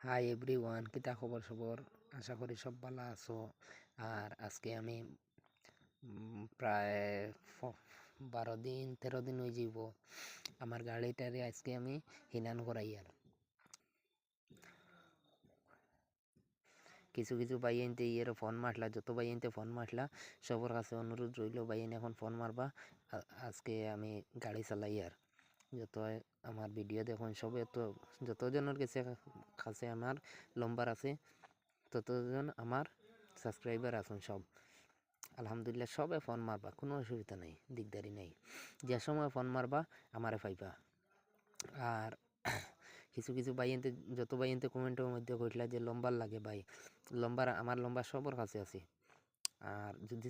Hi everyone কিতা খবর সবর আশা করি সব ভালো আছো। আর আজকে আমি প্রায় বারো দিন, তেরো দিন হয়ে যাব আমার গাড়িটারে আজকে আমি হিনান করাই আর। কিছু কিছু বাইনতে ইয়ের ফোন মারলা, যত বাইনতে ফোন মারলা, সবার কাছে অনুরোধ রইল বাইন এখন ফোন মারবা। আজকে আমি গাড়ি চালাই আর। যত আমার ভিডিও দেখুন, সবে তো যতজনের কাছে কাছে আমার লম্বার আছে, ততজন আমার সাবস্ক্রাইবার আছেন সব। আলহামদুলিল্লাহ, সবে ফোন মারবা, কোনো অসুবিধা নাই দিকদারি নাই। যে সময় ফোন মারবা, আমারে পাইবা। আর কিছু কিছু বাইনতে যত বাইনতে কমেন্টের মধ্যে কইলা যে লম্বার লাগে ভাই লম্বার আমার লম্বা সবার কাছে আছে। আর যদি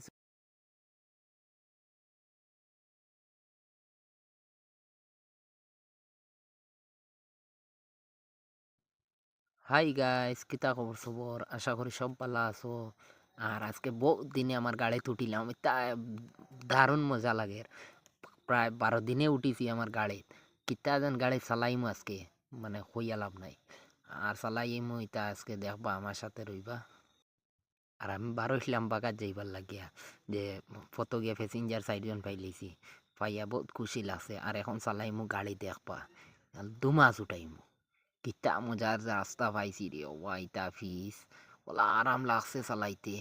হাই গাইস কিতা খবর সবর আশা করি সব ভালো আছো আর আজকে বহুত দিনে আমার গাড়ি উঠিলাম তা দারুণ মজা লাগে প্রায় বারো দিনে উঠিছি আমার গাড়ি কিতা যেন গাড়ি চালাইমু আজকে মানে হইয়া লাভ নাই আর চালাইমু ইতা আজকে দেখবা আমার সাথে রইবা আর আমি বারো ইসলাম বাগাত যাইবার লাগিয়া যে ফটো গিয়া প্যাসেঞ্জার চারজন পাইলিছি পাইয়া বহুত খুশি লাগছে আর এখন চালাইমু গাড়ি দেখবা দুমাস উঠাইমু কিতা মজার রাস্তা পাইছি রে ওয়াইটা ফিস ওলা আরাম লাগছে চালাইতে